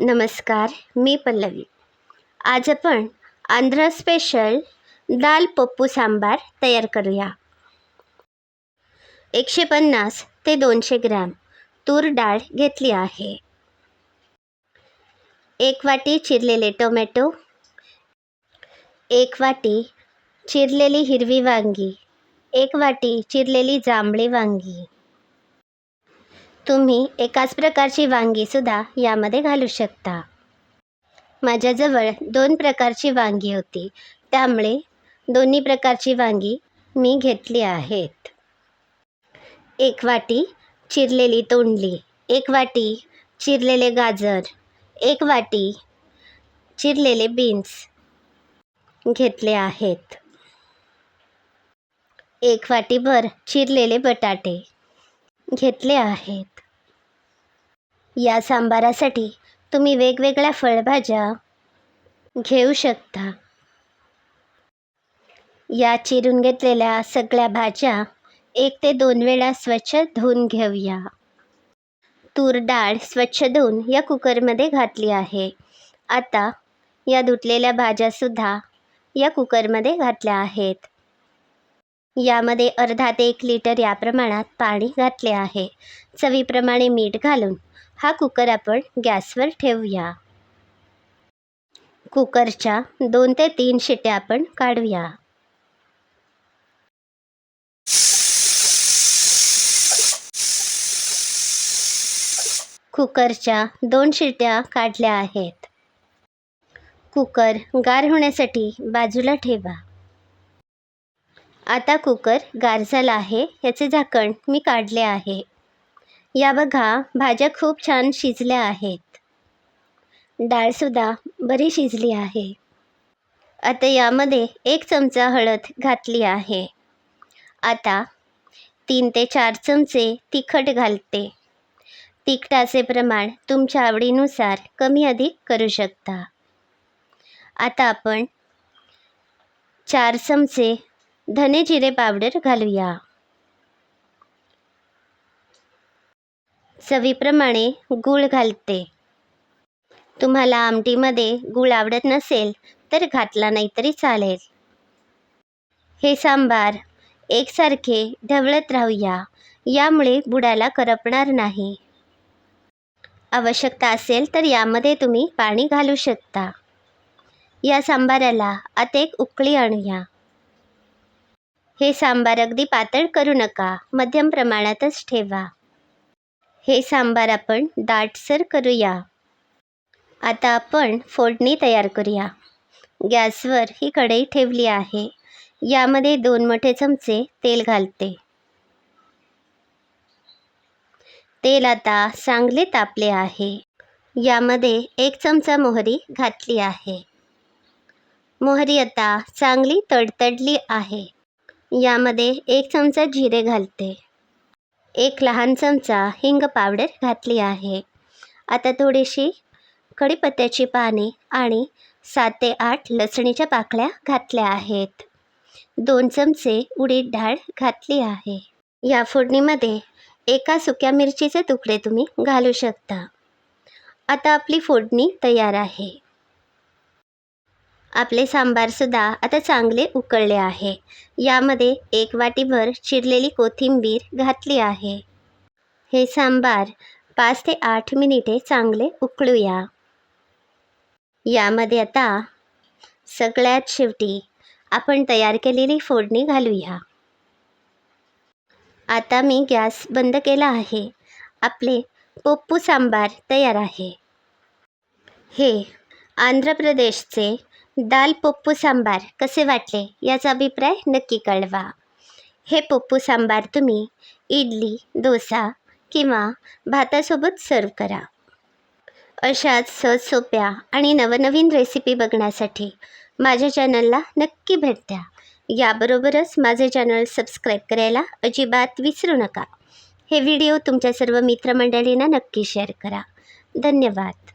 नमस्कार मी पल्लवी. आज आपण आंध्र स्पेशल दाल पप्पू सांबार तयार करूया. एकशे पन्नास ते दोनशे ग्रॅम तूर डाळ घेतली आहे. एक वाटी चिरलेले टोमॅटो. एक वाटी चिरलेली हिरवी वांगी. एक वाटी चिरलेली जांभळी वांगी. तुम्ही एकाच प्रकारची वांगीसुद्धा यामध्ये घालू शकता. माझ्याजवळ दोन प्रकारची वांगी होती. त्यामुळे दोन्ही प्रकारची वांगी मी घेतली आहेत. एक वाटी चिरलेली तोंडली एक वाटी चिरलेले गाजर एक वाटी चिरलेले बीन्स घेतले आहेत. एक वाटीभर चिरलेले बटाटे घेतले आहेत. या सांबारासाठी तुम्ही वेगवेगळ्या फळभाज्या घेऊ शकता. या चिरून घेतलेल्या सगळ्या भाज्या एक ते दोन वेळा स्वच्छ धुवून घेऊया. तूर डाळ स्वच्छ धुवून या कुकरमध्ये घातली आहे. आता या धुतलेल्या भाज्यासुद्धा या कुकरमध्ये घातल्या आहेत. यामध्ये अर्धा ते एक लिटर या प्रमाणात पाणी घातले आहे. चवीप्रमाणे मीठ घालून हा कुकर आपण गॅसवर ठेवूया. कुकरच्या दोन ते तीन शिट्या आपण काढूया. कुकरच्या दोन शिट्या काढल्या आहेत. कुकर गार होण्यासाठी बाजूला ठेवा. आता कुकर गार झाला आहे याचे झाकण मी काढले आहे. या बघा भाज्या खूप छान शिजल्या आहेत. डाळसुद्धा बरी शिजली आहे. आता यामध्ये एक चमचा हळद घातली आहे. आता तीन ते चार चमचे तिखट घालते. तिखटाचे प्रमाण तुमच्या आवडीनुसार कमी अधिक करू शकता. आता आपण चार चमचे धने जिरे पावडर घालूया. चवीप्रमाणे गूळ घालते. तुम्हाला आमटीमध्ये गूळ आवडत नसेल तर घातला नाही तरी चालेल. हे सांबार एकसारखे ढवळत राहूया यामुळे बुडाला करपणार नाही. आवश्यकता असेल तर यामध्ये तुम्ही पाणी घालू शकता. या सांबाराला आता एक उकळी आणूया. हे सांबार अगदी पातळ करू नका मध्यम प्रमाणातच ठेवा. हे सांबार आपण दाटसर करूया. आता आपण फोडणी तयार करूया. गॅसवर ही कढई ठेवली आहे. यामध्ये दोन मोठे चमचे तेल घालते. तेल आता चांगले तापले आहे. यामध्ये एक चमचा मोहरी घातली आहे. मोहरी आता चांगली तडतडली आहे. यामध्ये एक चमचा जिरे घालते. एक लहान चमचा हिंग पावडर घातली आहे. आता थोडीशी कढीपत्त्याची पाने आणि सात ते आठ लसणीच्या पाकळ्या घातल्या आहेत. दोन चमचे उडीद डाळ घातली आहे. या फोडणीमध्ये एका सुक्या मिरचीचे तुकडे तुम्ही घालू शकता. आता आपली फोडणी तयार आहे. आपले सांबारसुद्धा आता चांगले उकळले आहे. यामध्ये एक वाटीभर चिरलेली कोथिंबीर घातली आहे. हे सांबार पाच ते आठ मिनिटे चांगले उकळूया. यामध्ये आता सगळ्यात शेवटी आपण तयार केलेली फोडणी घालूया. आता मी गॅस बंद केला आहे. आपले पोप्पू सांबार तयार आहे. हे आंध्र प्रदेशचे दाल पप्पू सांबार कसे वाटले याचा अभिप्राय नक्की कळवा. हे पप्पू सांबार तुम्ही इडली डोसा किंवा भातासोबत सर्व करा. अशाच सहज सोप्या आणि नवनवीन रेसिपी बघण्यासाठी माझ्या चॅनलला नक्की भेट द्या. याबरोबरच माझे चॅनल सबस्क्राईब करायला अजिबात विसरू नका. हे व्हिडिओ तुमच्या सर्व मित्रमंडळींना नक्की शेअर करा. धन्यवाद.